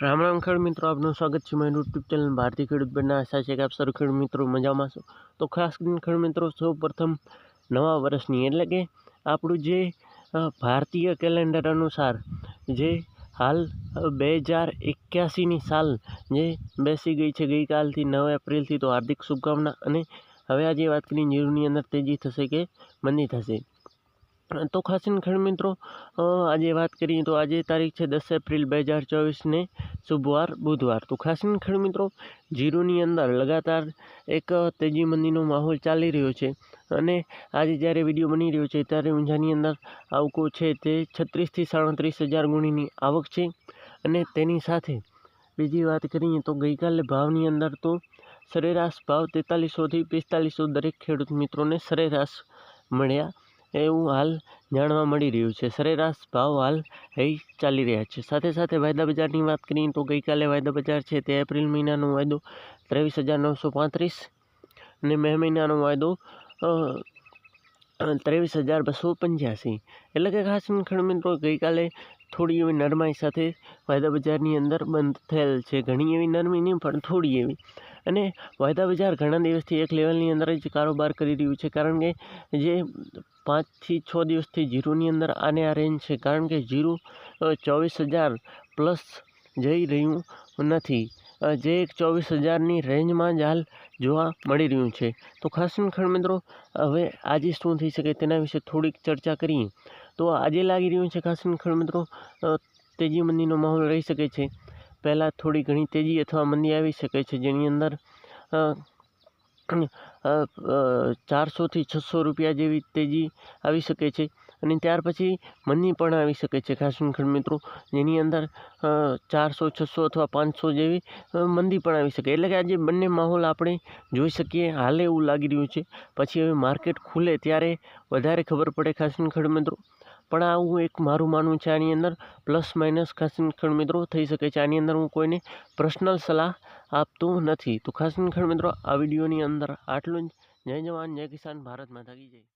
રામ રામ ખેડૂત મિત્રો, આપનું સ્વાગત છે મારી યુટ્યુબ ચેનલ ભારતીય ખેડૂત બનના આશા છે કે આપ સર ખેડૂત મિત્રો મજામાં છો. તો ખાસ કરીને ખેડૂત મિત્રો સૌ પ્રથમ નવા વર્ષની, એટલે કે આપણું જે ભારતીય કેલેન્ડર અનુસાર જે હાલ બે હજાર એક્યાસીની સાલ જે બેસી ગઈ છે ગઈકાલથી નવ એપ્રિલથી, તો હાર્દિક શુભકામના અને હવે આજે વાત કરીએ જીરુની અંદર તેજી થશે કે મંદી થશે. તો ખાસ ખેડ મિત્રો આજે વાત કરીએ તો આજે તારીખ છે દસ એપ્રિલ બે હજાર ચોવીસને શુભવાર, બુધવાર. તો ખાસ ખેડ મિત્રો, જીરુની અંદર લગાતાર એક તેજી મંદીનો માહોલ ચાલી રહ્યો છે અને આજે જ્યારે વીડિયો બની રહ્યો છે ત્યારે ઊંઝાની અંદર આવકો છે તે છત્રીસથી સાડત્રીસ હજાર ગુણીની આવક છે અને તેની સાથે બીજી વાત કરીએ તો ગઈકાલે ભાવની અંદર તો સરેરાશ ભાવ તેતાલીસોથી પિસ્તાલીસો દરેક ખેડૂત મિત્રોને સરેરાશ મળ્યા. એવું હાલ જાણવા મળી રહ્યું છે. સરેરાશ ભાવ હાલ એ ચાલી રહ્યા છે. સાથે સાથે વાયદા બજારની વાત કરીએ તો ગઈકાલે વાયદા બજાર છે તે એપ્રિલ મહિનાનો વાયદો ત્રેવીસ હજાર નવસો પાંત્રીસ અને મે મહિનાનો વાયદો ત્રેવીસ હજાર બસો પંચ્યાસી. એટલે કે ખાસ કરીને તો ગઈકાલે થોડી એવી નરમાઈ સાથે વાયદા બજારની અંદર બંધ થયેલ છે. ઘણી એવી નરમી નહીં પણ થોડી એવી. અને વાયદા બજાર ઘણા દિવસથી એક લેવલની અંદર જ કારોબાર કરી રહ્યું છે. કારણ કે જે પાંચથી છ દિવસથી જીરુની અંદર આને આ રેન્જ છે. કારણ કે જીરુ ચોવીસ હજાર પ્લસ જઈ રહ્યું નથી. જે એક ચોવીસ હજારની રેન્જમાં જ હાલ જોવા મળી રહ્યું છે. તો ખાસ ખણ મિત્રો, હવે આજે શું થઈ શકે તેના વિશે થોડીક ચર્ચા કરીએ. તો આજે લાગી રહ્યું છે ખાસ ખણ મિત્રો તેજી મંદીનો માહોલ રહી શકે છે. પહેલાં થોડી ઘણી તેજી અથવા મંદી આવી શકે છે. જેની અંદર ચારસોથી છસો રૂપિયા જેવી તેજી આવી શકે છે અને ત્યાર પછી મંદી પણ આવી શકે છે ખાસ મિત્રો, જેની અંદર ચારસો, છસો અથવા પાંચસો જેવી મંદી પણ આવી શકે. એટલે કે આજે બંને માહોલ આપણે જોઈ શકીએ, હાલે એવું લાગી રહ્યું છે. પછી હવે માર્કેટ ખુલે ત્યારે વધારે ખબર પડે ખાસ મિત્રો. પણ આવું એક મારું માનવું છે આની અંદર પ્લસ માઇનસ ખાસ ખંડ મિત્રો થઈ શકે છે. આની અંદર હું કોઈને પર્સનલ સલાહ આપતો નથી. તો ખાસ ખંડ મિત્રો, આ વિડીયોની અંદર આટલું જ. જય જવાન, જય કિસાન, ભારત માતા કી જય.